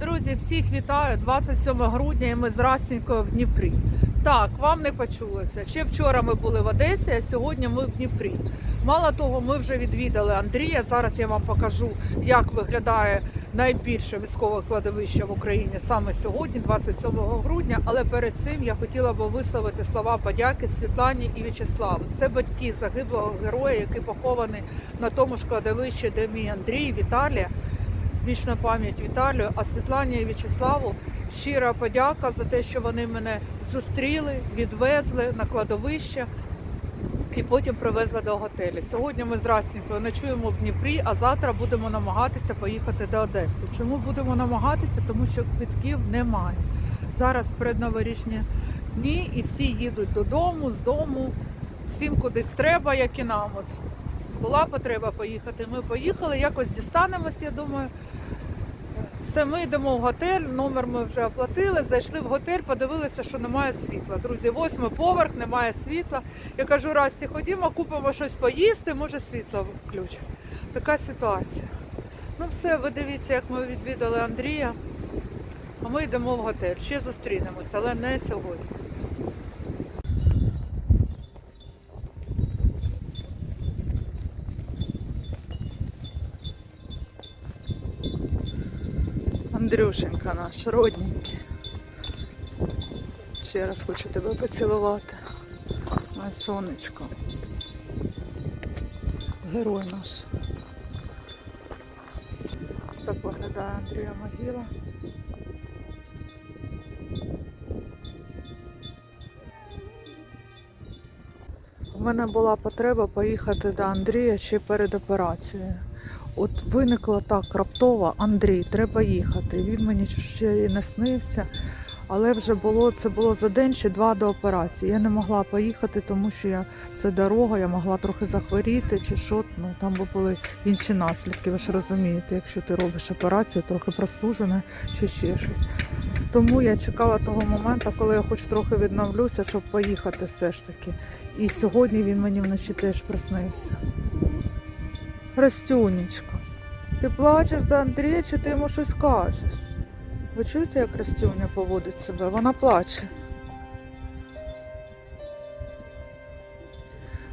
Друзі, всіх вітаю 27 грудня і ми з Расненькою в Дніпрі. Так, вам не почулося. Ще вчора ми були в Одесі, а сьогодні ми в Дніпрі. Мало того, ми вже відвідали Андрія. Зараз я вам покажу, як виглядає найбільше військове кладовище в Україні саме сьогодні, 27 грудня. Але перед цим я хотіла би висловити слова подяки Світлані і В'ячеславу. Це батьки загиблого героя, який похований на тому ж кладовищі, де мій Андрій, Віталія. Вічна пам'ять Віталію, а Світлані і В'ячеславу щира подяка за те, що вони мене зустріли, відвезли на кладовище і потім привезли до готелю. Сьогодні ми з Растінькою ночуємо в Дніпрі, а завтра будемо намагатися поїхати до Одеси. Чому будемо намагатися? Тому що квитків немає. Зараз передноворічні дні і всі їдуть додому, з дому, всім кудись треба, як і нам. От була потреба поїхати. Ми поїхали, якось дістанемось, я думаю. Все, ми йдемо в готель, номер ми вже оплатили, зайшли в готель, подивилися, що немає світла. Друзі, восьмий поверх, немає світла. Я кажу, Расті, ходімо, купимо щось поїсти, може світло включимо. Така ситуація. Ну все, ви дивіться, як ми відвідали Андрія. А ми йдемо в готель. Ще зустрінемось, але не сьогодні. Андрюшенька наш родненький. Ще раз хочу тебе поцілувати. Моє сонечко. Герой наш. Ось так виглядає Андрія могила. У мене була потреба поїхати до Андрія ще перед операцією. От виникла так раптово, Андрій, треба їхати. Він мені ще і не снився, але вже було це було за день чи два до операції. Я не могла поїхати, тому що я це дорога, я могла трохи захворіти чи що. Ну там би були інші наслідки. Ви ж розумієте, якщо ти робиш операцію, трохи простужена чи ще щось. Тому я чекала того моменту, коли я хоч трохи відновлюся, щоб поїхати все ж таки. І сьогодні він мені вночі теж приснився. Растюнечка, ти плачеш за Андрія, чи ти йому щось кажеш? Ви чуєте, як Растюня поводить себе? Вона плаче.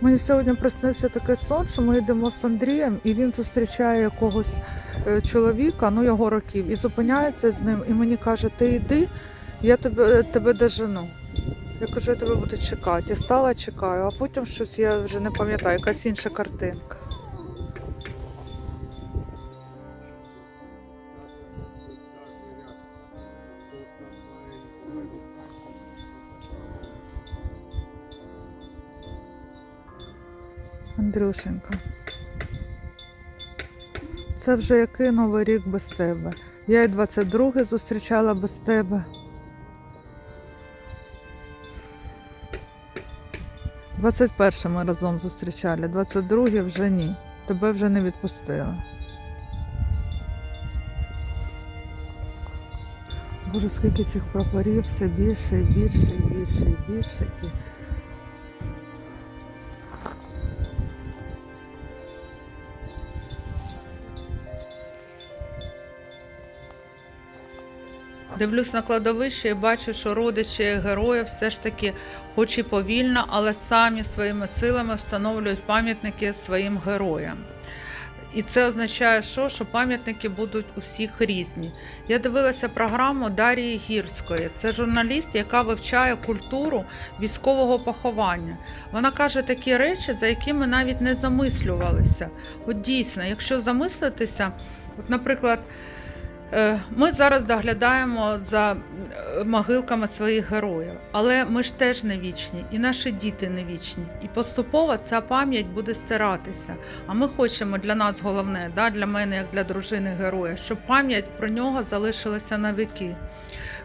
Мені сьогодні приснився такий сон, що ми йдемо з Андрієм, і він зустрічає якогось е, чоловіка, ну його років, і зупиняється з ним, і мені каже, ти йди, я тебе, тебе дожену. Я кажу, я тебе буду чекати. Я стала чекаю, а потім щось я вже не пам'ятаю, якась інша картинка. Андрюшенька. Це вже який новий рік без тебе. Я і 22 зустрічала без тебе. 21 ми разом зустрічали, 22 вже ні. Тебе вже не відпустила. Боже, скільки цих прапорів, все більше і більше, і більше, і більше. І... Дивлюсь на кладовище і бачу, що родичі героїв все ж таки, хоч і повільно, але самі своїми силами встановлюють пам'ятники своїм героям. І це означає, що, що пам'ятники будуть у всіх різні. Я дивилася програму Дарії Гірської. Це журналіст, яка вивчає культуру військового поховання. Вона каже такі речі, за які ми навіть не замислювалися. От дійсно, якщо замислитися, от, наприклад. Е, Ми зараз доглядаємо за е, могилками своїх героїв, але ми ж теж не вічні, і наші діти не вічні. І поступово ця пам'ять буде стиратися. А ми хочемо для нас головне, да, для мене, як для дружини героя, щоб пам'ять про нього залишилася на віки.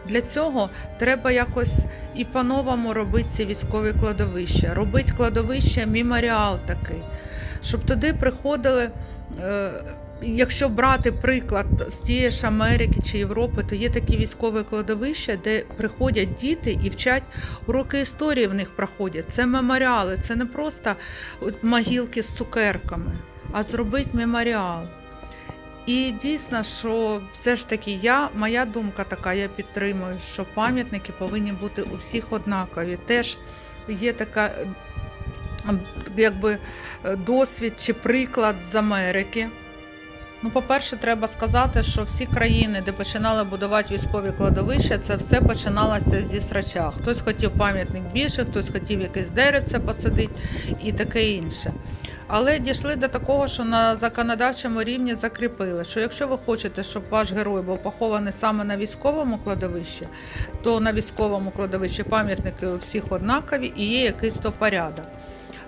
Для цього треба якось і по-новому робити ці військові кладовища, робити кладовище меморіал такий, щоб туди приходили. Якщо брати приклад з тієї ж Америки чи Європи, то є такі військові кладовища, де приходять діти і вчать уроки історії в них проходять. Це меморіали, це не просто от могилки з цукерками, а зробити меморіал. І дійсно, що все ж таки я, моя думка така, я підтримую, що пам'ятники повинні бути у всіх однакові. Теж є така е, якби е, досвід чи приклад з Америки. Ну, по-перше, треба сказати, що всі країни, де починали будувати військові кладовища, це все починалося зі срача. Хтось хотів пам'ятник більше, хтось хотів якесь деревце посадити і таке інше. Але дійшли до такого, що на законодавчому рівні закріпили, що якщо ви хочете, щоб ваш герой був похований саме на військовому кладовищі, то на військовому кладовищі пам'ятники у всіх однакові і є якийсь то порядок.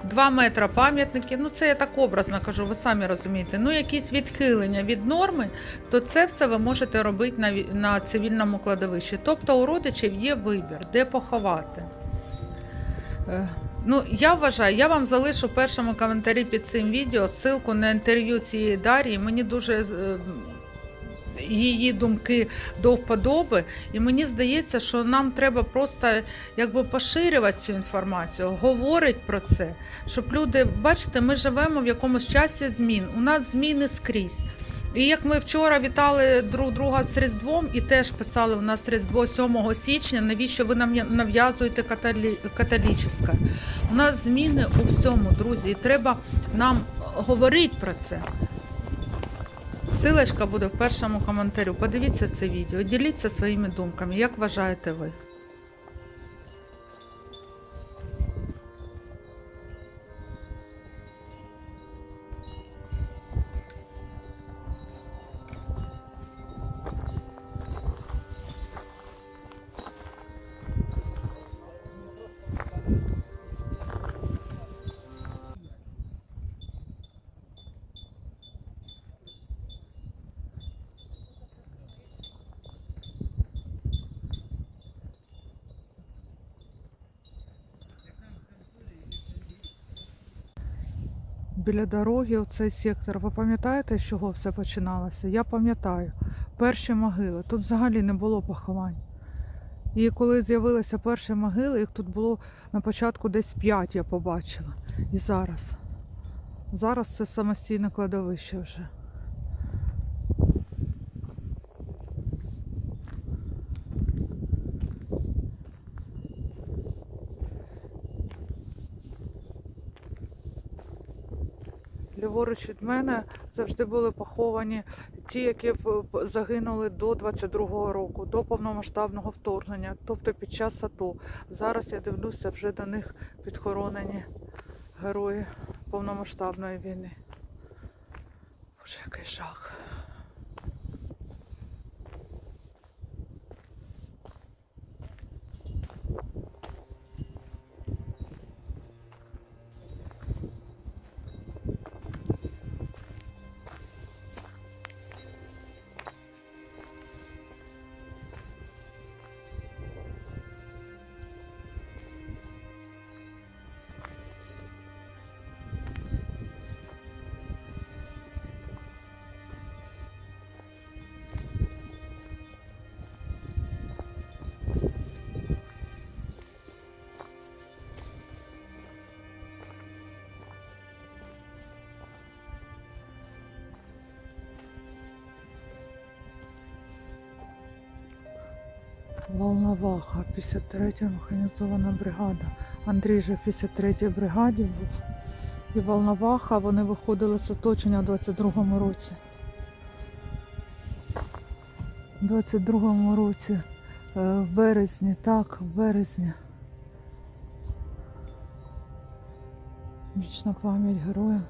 Два метри пам'ятники, ну це я так образно кажу, ви самі розумієте. Ну, якісь відхилення від норми, то це все ви можете робити на, на цивільному кладовищі. Тобто у родичів є вибір, де поховати. Е, Ну, я вважаю, я вам залишу в першому коментарі під цим відео ссылку на інтерв'ю цієї Дар'ї. Мені дуже е, її думки до вподоби. І мені здається, що нам треба просто якби поширювати цю інформацію, говорить про це, щоб люди, бачите, ми живемо в якомусь часі змін. У нас зміни скрізь. І як ми вчора вітали друг друга з Різдвом і теж писали у нас Різдво 7 січня, навіщо ви нам нав'язуєте католі... католічне? У нас зміни у всьому, друзі, і треба нам говорити про це. Силочка буде в першому коментарю. Подивіться це відео, діліться своїми думками. Як вважаєте ви? Біля дороги, оцей сектор. Ви пам'ятаєте, з чого все починалося? Я пам'ятаю. Перші могили. Тут взагалі не було поховань. І коли з'явилися перші могили, їх тут було на початку десь п'ять, я побачила. І зараз. Зараз це самостійне кладовище вже. Ліворуч від мене завжди були поховані ті, які загинули до 22-го року, до повномасштабного вторгнення, тобто під час АТО. Зараз я дивлюся, вже до них підхоронені герої повномасштабної війни. Боже, який жах. Волноваха, 53-я механізована бригада. Андрій же в 53-й бригаді був. І Волноваха, вони виходили з оточення в 22-му році. У 22-му році, е, в березні, так, в березні. Вічна пам'ять героям.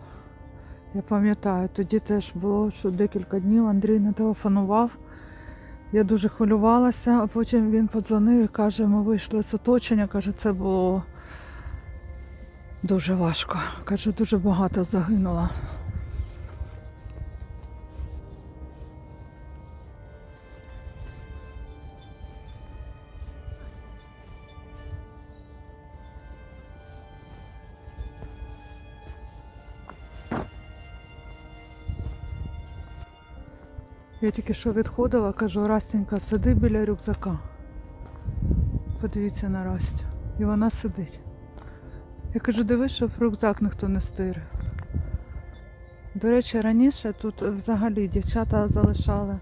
Я пам'ятаю, тоді теж було, що декілька днів Андрій не телефонував. Я дуже хвилювалася, а потім він подзвонив і каже, ми вийшли з оточення. Каже, це було дуже важко. Каже, дуже багато загинуло. Я тільки що відходила, кажу, Растенька, сиди біля рюкзака. Подивіться на Растю. І вона сидить. Я кажу, дивись, щоб рюкзак ніхто не стире. До речі, раніше тут взагалі дівчата залишали,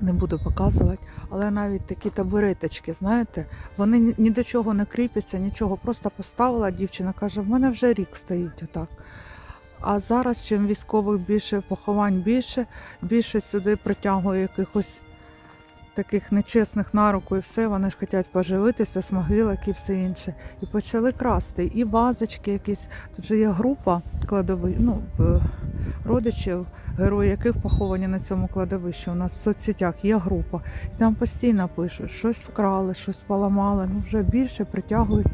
не буду показувати, але навіть такі табуреточки, знаєте, вони ні- до чого не кріпяться, нічого. Просто поставила дівчина, каже, в мене вже рік стоїть отак. А зараз, чим військових більше, поховань більше, більше сюди притягує якихось таких нечесних на руку і все, вони ж хочуть поживитися з могилок і все інше. І почали красти. І вазочки якісь. Тут же є група кладови, ну, е, родичів, герої яких поховані на цьому кладовищі. У нас в соцсетях є група. І там постійно пишуть, щось вкрали, щось поламали. Ну, вже більше притягують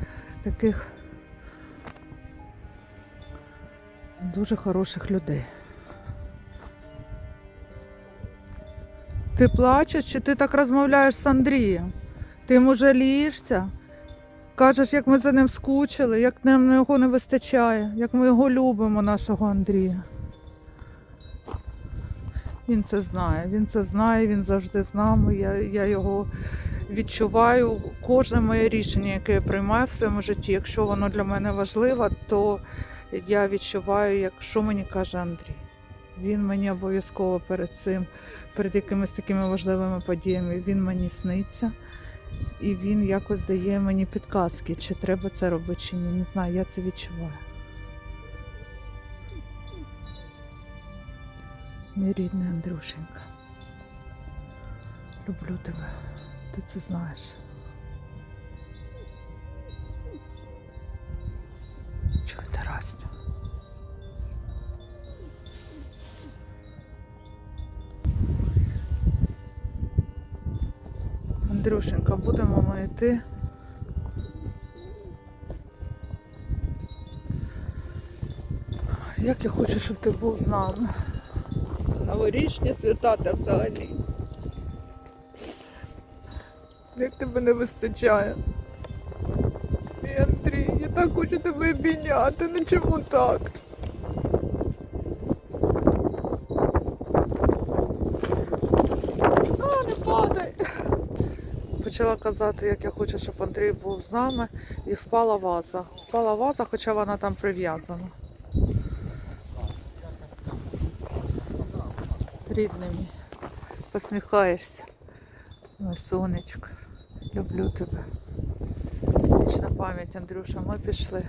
таких дуже хороших людей. Ти плачеш чи ти так розмовляєш з Андрієм? Ти йому жалієшся? Кажеш, як ми за ним скучили, як нам його не вистачає, як ми його любимо, нашого Андрія. Він це знає, він це знає, він завжди з нами. Я, я його відчуваю. Кожне моє рішення, яке я приймаю в своєму житті, якщо воно для мене важливе, то я відчуваю, як що мені каже Андрій. Він мені обов'язково перед цим, перед якимись такими важливими подіями, він мені сниться. І він якось дає мені підказки, чи треба це робити, чи ні. Не знаю, я це відчуваю. Мій рідний Андрюшенька. Люблю тебе. Ти це знаєш. Чого Андрюшенька, будемо ми йти. Як я хочу, щоб ти був з нами. Новорічні свята та взагалі. Як тебе не вистачає. Я хочу тебе обійняти, ну чому так? А, не падай! Почала казати, як я хочу, щоб Андрій був з нами, і впала ваза. Впала ваза, хоча вона там прив'язана. Рідний мій, посміхаєшся. Сонечко, люблю тебе. Вічна пам'ять, Андрюша, ми пішли.